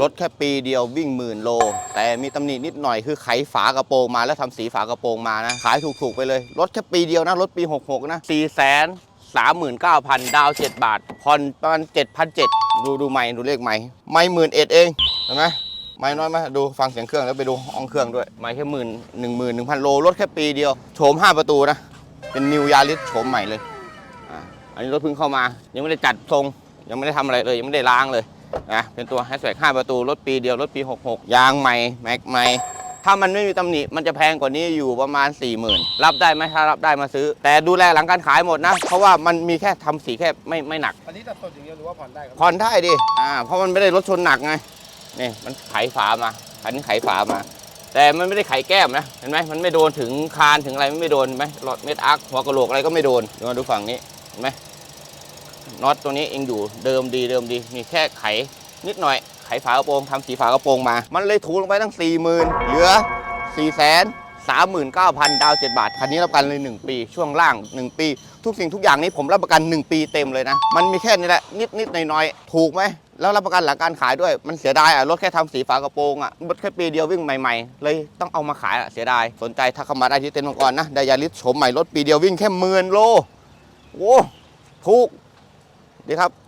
รถแค่ปีเดียววิ่งหมื่นโล แต่มีตำหนินิดหน่อยคือไขฝากระโปรงมาแล้วทำสีฝากระโปรงมานะ ขายถูกๆไปเลย รถแค่ปีเดียวนะ รถปี 66 นะ4 3 9 0 0 0ดาว7บาทผ่อนประมาณ7,700ดูดูไม่ดูเลขไม่ไม่หมื่นเอ็ดเองเห็นไหมไม่น้อยไหมดูฟังเสียงเครื่องแล้วไปดูห้องเครื่องด้วยไม่แค่หมื่นหนึ่งหมื่นหนึ่งพันโลรถแค่ปีเดียวโฉม5ประตูนะ เป็นนิวยาริสโฉมใหม่เลยอ่าอันนี้รถเพิ่งเข้ามา ยังไม่ได้จัดทรง ยังไม่ได้ทำอะไรเลย ยังไม่ได้ล้างเลย นะเป็นตัวแฮชแท็ก5ประตูรถปีเดียวรถปี 66 ยางใหม่แม็กใหม่ถ้ามันไม่มีตำหนิมันจะแพงกว่านี้อยู่ประมาณ 4 0,000 รับได้ไหมถ้ารับได้มาซื้อ แต่ดูแลหลังการขายหมดนะ เพราะว่ามันมีแค่ทำสีแค่ไม่ไม่หนัก อันนี้ตัดสดอย่างเดียวหรือว่าผ่อนได้ครับผ่อนได้ดิอ่าเพราะมันไม่ได้รถชนหนักไงนี่มันไขฝามาคันนี้ไขฝามา แต่มันไม่ได้ไขแก้มนะเห็นไหมมันไม่โดนถึงคานถึงอะไรมันไม่โดนเห็นไหมหลอดเม็ดอาร์คหัวกะโหลกอะไรก็ไม่โดนเดี๋ยวมาดูฝั่งนี้เห็นไหม น็อตตัวนี้เองอยู่เดิมดีเดิมดี มีแค่ไขนิดหน่อยไขฝากระโปรงทำสีฝากระโปรงมา มันเลยถูกลงไปตั้ง 4 0,000 เหลือ 4 0 0 0 0 39,000 ดาว 7 บาท คันนี้รับประกันเลย 1 ปี ช่วงล่าง 1 ปี ทุกสิ่งทุกอย่างนี้ผมรับประกัน 1 ปีเต็มเลยนะ มันมีแค่นี้แหละ นิดนิดหน่อยหน่อยๆถูกไหม แล้วรับประกันหลังการขายด้วย มันเสียดายอะ รถแค่ทำสีฝากระโปรงอะ รถแค่ปีเดียววิ่งใหม่ๆ เลยต้องเอามาขายอะ เสียดาย สนใจถ้าเข้ามาได้ที่เต็นท์มังกรนะ ไดยาริสโฉมใหม่ รถปีเดียววิ่งแค่หมื่นโล โอ้ ถูก ดีครับ